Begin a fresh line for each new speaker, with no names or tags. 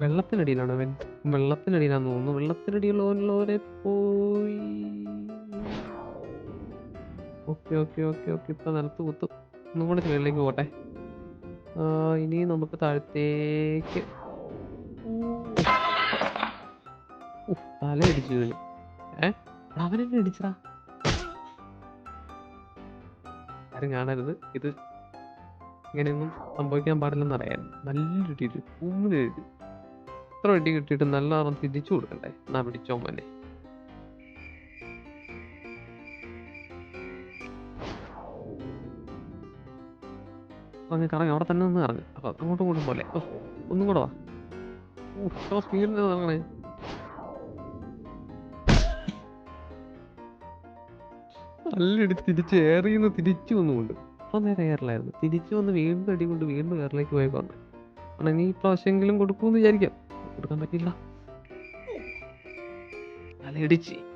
വെള്ളത്തിനടിയിലാണ് അവൻ വെള്ളത്തിനടിയിലാന്ന് തോന്നുന്നു. വെള്ളത്തിനടിയിലുള്ളവരെ പോയി. Okay okay okay okay. ഇപ്പൊ നിലത്ത് കുത്തും. കൂടെ മേളിലേക്ക് പോട്ടെ. ഇനി നമുക്ക് താഴത്തേക്ക്. തല ഇടിച്ചു വീണു ഏ? അവനെന്നെ ഇടിച്ചടാ. ആരും കാണരുത്. ഇത് ഇങ്ങനെയൊന്നും സംഭവിക്കാൻ പാടില്ലെന്ന് അറിയാൻ നല്ലൊരു രീതി കൂടുതൽ ഇടി ഇത്ര ഇടി കിട്ടിയിട്ട് നല്ലതാണെന്ന് തിരിച്ചു കൊടുക്കണ്ടേ? എന്നാ പിടിച്ചോ മോനെ. കറങ്ങി കറങ്ങി അവിടെ തന്നെ നിന്ന് കറങ്ങി. അപ്പൊ അങ്ങോട്ടും ഇങ്ങോട്ടും പോലെ. ഓ, ഒന്നും കൂടെ വാ. സ്പീഡിൽ ഇറങ്ങണേ നല്ലടി തിരിച്ച് ഏറിന്ന് തിരിച്ചു വന്നുകൊണ്ട്. അപ്പൊ നേരെ കയറിലായിരുന്നു തിരിച്ചു വന്ന് വീണ്ടും അടി കൊണ്ട് വീണ്ടും കയറിലേക്ക് പോയി പറഞ്ഞു കാരണം നീ ഇപ്രാവശ്യമെങ്കിലും കൊടുക്കുമെന്ന് വിചാരിക്കാം. കൊടുക്കാൻ പറ്റില്ല. തലയിടിച്ച്.